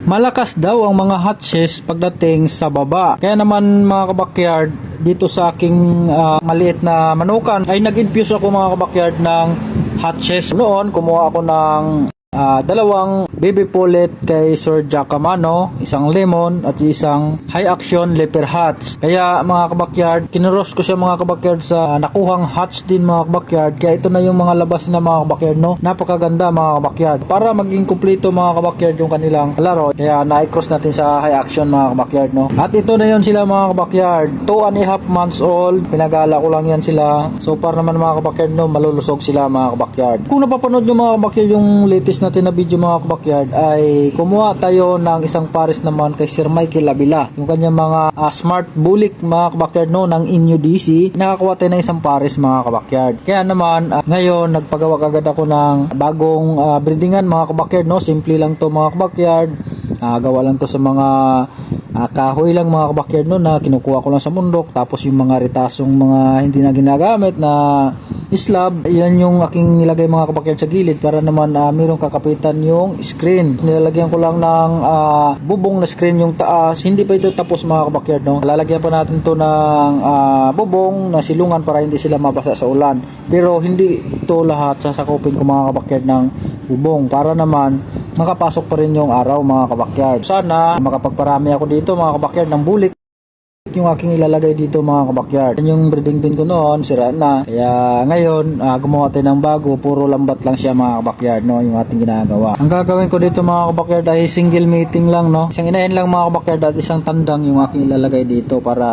Malakas daw ang mga hatches pagdating sa baba. Kaya naman mga kabakyard, dito sa aking ah, maliit na manukan ay nag-infuse ako mga kabakyard ng hatches. Noon, kumuha ako ng ah, dalawang baby pullet kay Sir Jacamano, isang lemon at isang high action leper hatch. Kaya mga kabakyard, kinuros ko siya mga kabakyard sa nakuhang hatch din mga kabakyard. Kaya ito na yung mga labas na mga kabakyard no. Napakaganda mga kabakyard. Para maging kumpleto mga kabakyard yung kanilang laro. Kaya na-cross natin sa high action mga kabakyard no. At ito na yun sila mga kabakyard. 2 and a half months old. Pinagala ko lang yan sila. So para naman mga kabakyard no, malulusog sila mga kabakyard. Kung napapanood nyo mga kabakyard yung latest natin na video mga kabakyard ay kumuha tayo ng isang pares naman kay Sir Michael Abila. Yung kanyang mga ah, smart bulik mga kabakyard no ng Inyo DC. Nakakuha tayo ng isang pares mga kabakyard. Kaya naman ah, ngayon nagpagawa agad ako ng bagong ah, breedingan mga kabakyard no. Simple lang to mga kabakyard. Gawa lang to sa mga ah, kahoy lang mga kabakyard no na kinukuha ko lang sa mundok tapos yung mga ritasong mga hindi na ginagamit na slab yan yung aking nilagay mga kabakyard sa gilid para naman ah, mayroong kakapitan yung screen. Nilalagyan ko lang ng ah, bubong na screen yung taas. Hindi pa ito tapos mga kabakyard no? Lalagyan pa natin to ng ah, bubong na silungan para hindi sila mabasa sa ulan. Pero hindi ito lahat sasakupin ko mga kabakyard ng bubong. Para naman makapasok pa rin yung araw mga kabakyard. Sana makapagparami ako dito mga kabakyard ng bulik yung aking ilalagay dito mga kabakyard. Yung breeding bin ko noon, sira na. Kaya ngayon, ah, gumawa tayo ng bago, puro lambat lang siya mga kabakyard, no, yung ating ginagawa. Ang gagawin ko dito mga kabakyard ay single mating lang, no. Isang inahin lang mga kabakyard at isang tandang yung aking ilalagay dito para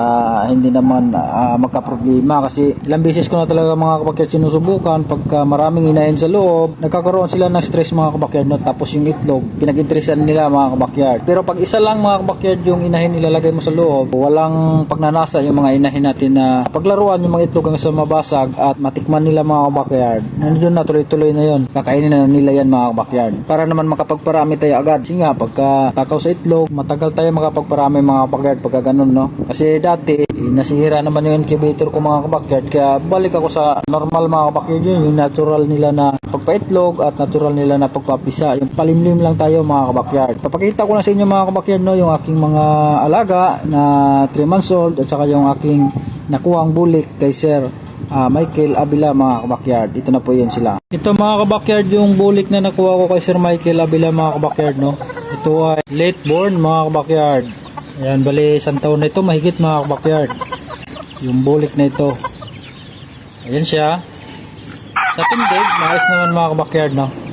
hindi naman ah, magka-problema kasi ilang beses ko na talaga mga kabakyard sinusubukan pagka maraming inahin sa loob, nagkakaroon sila ng stress mga kabakyard, no, tapos yung itlog, pinag-interesan nila mga kabakyard. Pero pag isa lang mga kabakyard yung inahin ilalagay mo sa loob, walang pagnanasa yung mga inahin natin na paglaruan yung mga itlog hanggang sa mabasag at matikman nila mga kabakyard. Nandiyon na tuloy-tuloy na yun. Kakainin na nila yan mga kabakyard. Para naman makapagparami tayo agad. Kasi nga pagka takaw sa itlog, matagal tayo makapagparami mga kabakyard pagka ganun no. Kasi dati, nasihira naman yung incubator ko mga kabakyard. Kaya balik ako sa normal mga kabakyard yun, yung natural nila na pagpaitlog at natural nila na pagpapisa. Yung palimlim lang tayo mga kabakyard. Papakita ko na sa inyo mga kabakyard no, yung aking mga alaga na 3 months old at saka yung aking nakuhang bulik kay Sir ah, Michael Abila mga kabakyard. Ito na po yun sila. Ito mga kabakyard yung bulik na nakuha ko kay Sir Michael Abila mga kabakyard no. Ito ay late born mga kabakyard. Ayan, bali isang taon na ito mahigit mga kabakyard. Yung bulik na ito. Ayan siya. Sa tindig, maayos naman mga kabakyard no.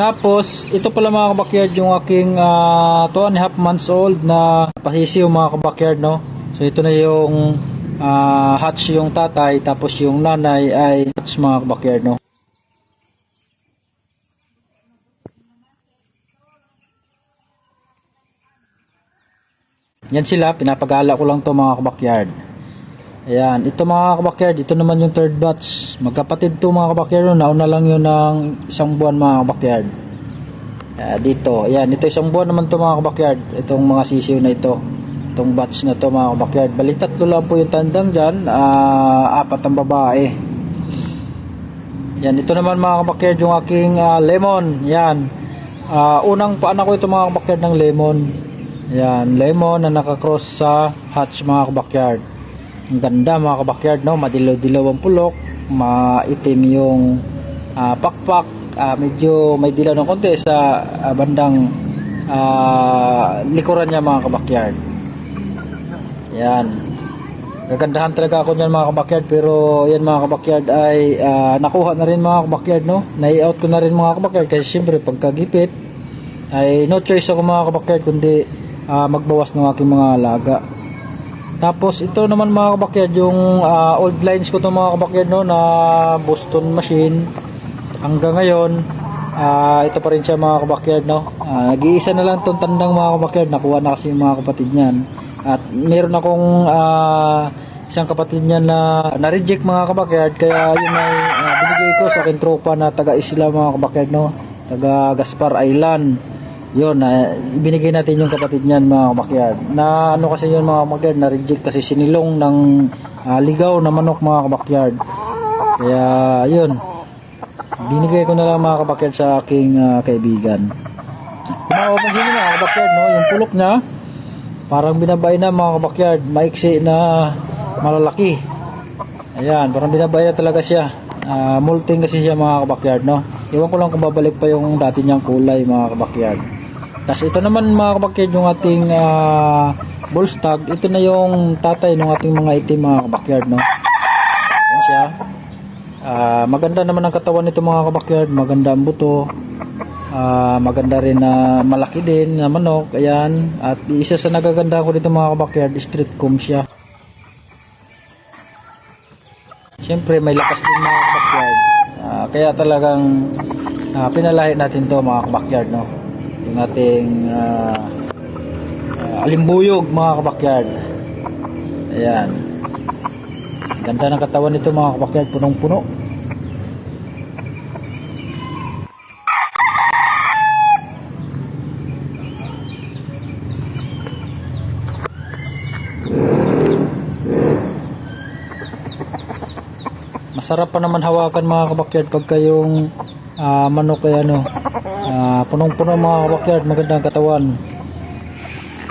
Tapos, ito pala mga kabakyard yung aking 2 and a half months old na pasisiw mga kabakyard no. So ito na yung ah, hatch yung tatay tapos yung nanay ay hatch mga kabakyard no. Yan sila, pinapagala ko lang to mga kabakyard. Ayan, ito mga kabakyard, ito naman yung third batch. Magkapatid to mga kabakyard, nauna lang yun ng isang buwan mga kabakyard. Ah, dito, ayan, ito isang buwan naman to mga kabakyard. Itong mga sisiw na ito. Itong batch na to mga kabakyard. Bali tatlo lang po yung tandang dyan, ah, apat ang babae. Yan, ito naman mga kabakyard yung aking ah, lemon. Yan. Ah, unang paanak ko ito mga kabakyard ng lemon. Yan, lemon na nakakross sa hatch mga kabakyard. Ang ganda mga kabakyard, no? Madilaw-dilaw ang pulok, maitim yung ah, pakpak, ah, medyo may dilaw ng konti sa ah, bandang ah, likuran niya mga kabakyard. Yan. Gagandahan talaga ako niyan mga kabakyard pero yan mga kabakyard ay ah, nakuha na rin mga kabakyard no. Nai-out ko na rin mga kabakyard kasi siyempre pagkagipit ay no choice ako mga kabakyard kundi ah, magbawas ng aking mga alaga. Tapos ito naman mga kabakyard yung ah, old lines ko to mga kabakyard no na Boston machine. Hanggang ngayon ah, ito pa rin siya mga kabakyard no. Ah, nag-iisa na lang tong tandang mga kabakyard nakuha na kasi yung mga kapatid niyan. At meron akong ah, isang kapatid niya na na-reject mga kabakyard kaya yun ay ah, binigay ko sa aking tropa na taga-isla mga kabakyard no. Taga Gaspar Island yun, na ibinigay natin yung kapatid niyan mga kabakyard. Na ano kasi yun mga kabakyard, na reject kasi sinilong ng ah, ligaw na manok mga kabakyard. Kaya yun, binigay ko na lang mga kabakyard sa aking ah, kaibigan. Kung mapapansin nyo mga kabakyard, no, yung pulok niya, parang binabay na mga kabakyard, maiksi na malalaki. Ayan, parang binabay na talaga siya. Ah, multing kasi siya mga kabakyard, no. Iwan ko lang kung babalik pa yung dati niyang kulay mga kabakyard. Tapos ito naman mga kabakyard yung ating uh, bull stag. Ito na yung tatay ng ating mga itim mga kabakyard, no. Ayan siya. Ah, maganda naman ang katawan nito mga kabakyard, maganda ang buto. Ah, maganda rin na malaki din na manok, ayan. At isa sa nagaganda ko dito mga kabakyard, street comb siya. Siyempre may lakas din mga kabakyard. Ah, kaya talagang ah, pinalahi natin to mga kabakyard, no. Yung ating ah, alimbuyog mga kabakyard. Ayan. Ganda ng katawan nito mga kabakyard, punong-puno. Masarap pa naman hawakan mga kabakyard pagka yung ah, manok ay ano, ah, punong-puno mga kabakyard, magandang katawan.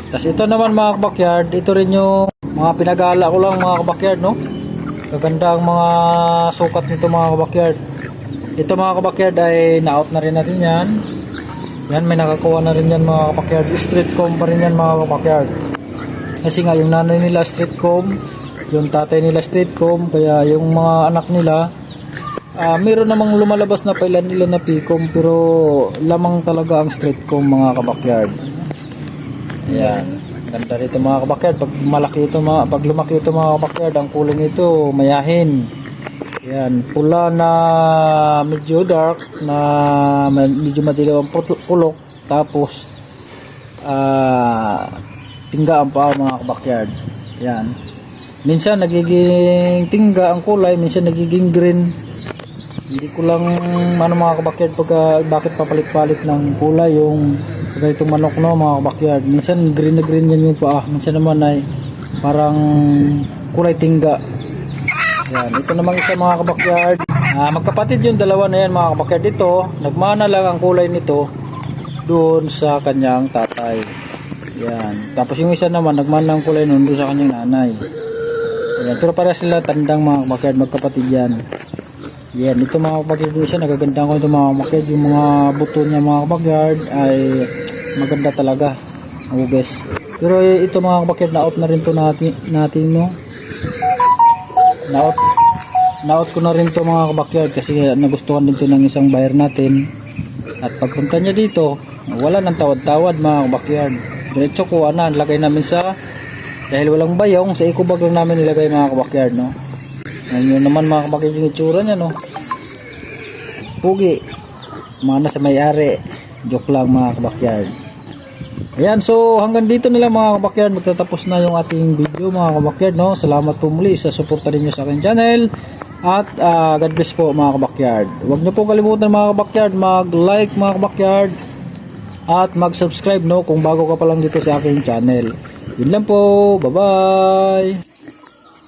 Tapos ito naman mga kabakyard, ito rin yung mga pinagala ko lang mga kabakyard, no? Kagandang mga sukat nito mga kabakyard. Ito mga kabakyard ay na-out na rin natin yan. Yan, may nakakuha na rin yan mga kabakyard. Street comb pa rin yan mga kabakyard. Kasi nga yung nanay nila street comb, yung tatay nila street comb, kaya yung mga anak nila, ah meron namang lumalabas na pailan nila na picom pero lamang talaga ang street comb mga kabakyard. Ayan. Ganda rito mga kabakyard. Pag malaki ito, mga, pag lumaki ito mga kabakyard, ang kulay nito mayahin. Ayan. Pula na medyo dark, na medyo madilaw ang pulok. Tapos, ah, tingga ang paa mga kabakyard. Ayan. Minsan nagiging tingga ang kulay, minsan nagiging green. Hindi ko lang ano mga kabakyard pagka bakit papalit-palit ng kulay yung itong manok no mga kabakyard. Minsan green na green yan yung paa. Minsan naman ay parang kulay tingga. Yan. Ito naman isa mga kabakyard. Ah, magkapatid yung dalawa na yan mga kabakyard. Ito, nagmana lang ang kulay nito doon sa kanyang tatay. Yan. Tapos yung isa naman, nagmana ang kulay nun doon sa kanyang nanay. Yan. Pero para sila tandang mga kabakyard, magkapatid yan. Yan, ito mga kabakyard doon siya, nagaganda ko ito mga kabakyard. Yung mga buto niya mga kabakyard ay maganda talaga. Uges. Pero ito mga kabakyard, na-out na rin to natin, natin no. Na-out, na-out ko na rin to mga kabakyard kasi nagustuhan din to ng isang buyer natin. At pagpunta niya dito, wala nang tawad-tawad mga kabakyard. Diretso ko, ana, lagay namin sa dahil walang bayong, sa eco bag lang namin nilagay mga kabakyard, no. Ngayon naman mga kabakyard yung itsura niya, no. Pugi. Mana sa may-ari. Joke lang mga kabakyard. Ayan, so hanggang dito nila mga kabakyard. Magtatapos na yung ating video mga kabakyard, no. Salamat po muli sa suporta ninyo sa aking channel. At ah, God bless po mga kabakyard. Huwag niyo po kalimutan mga kabakyard, mag-like mga kabakyard. At mag-subscribe no kung bago ka pa lang dito sa aking channel. Yun lang po. Bye-bye.